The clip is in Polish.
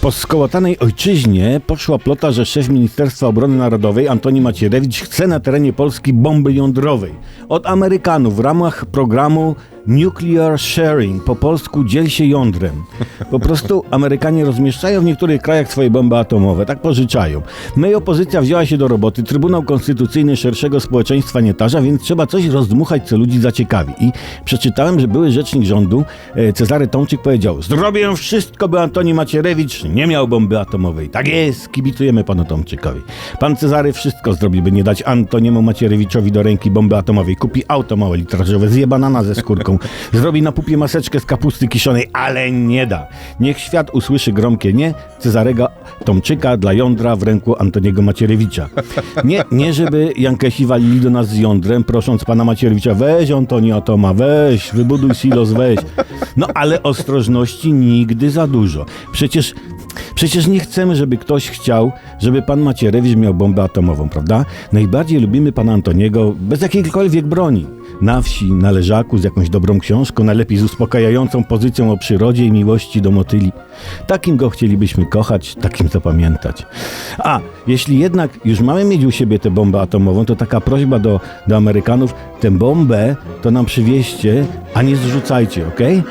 Po skołotanej ojczyźnie poszła plota, że szef Ministerstwa Obrony Narodowej Antoni Macierewicz chce na terenie Polski bomby jądrowej. Od Amerykanów w ramach programu Nuclear Sharing, po polsku dziel się jądrem. Po prostu Amerykanie rozmieszczają w niektórych krajach swoje bomby atomowe, tak pożyczają. No i opozycja wzięła się do roboty, Trybunał Konstytucyjny szerszego społeczeństwa nie tarza, więc trzeba coś rozdmuchać, co ludzi zaciekawi. I przeczytałem, że były rzecznik rządu, e, Cezary Tomczyk powiedział, zrobię wszystko, by Antoni Macierewicz nie miał bomby atomowej. Tak jest, kibicujemy panu Tomczykowi. Pan Cezary wszystko zrobi, by nie dać Antoniemu Macierewiczowi do ręki bomby atomowej. Kupi auto małe litrażowe, zje banana ze skórką, zrobi na pupie maseczkę z kapusty kiszonej, ale nie da. Niech świat usłyszy gromkie nie Cezarego Tomczyka dla jądra w ręku Antoniego Macierewicza. Nie, nie żeby Jankesi walili do nas z jądrem, prosząc pana Macierewicza, weź Antoni Atoma, weź, wybuduj silos, weź. No ale ostrożności nigdy za dużo. Przecież Przecież nie chcemy, żeby ktoś chciał, żeby pan Macierewicz miał bombę atomową, prawda? Najbardziej lubimy pana Antoniego bez jakiejkolwiek broni. Na wsi, na leżaku, z jakąś dobrą książką, najlepiej z uspokajającą pozycją o przyrodzie i miłości do motyli. Takim go chcielibyśmy kochać, takim zapamiętać. A, jeśli jednak już mamy mieć u siebie tę bombę atomową, to taka prośba do, do Amerykanów, tę bombę to nam przywieźcie, a nie zrzucajcie, okej?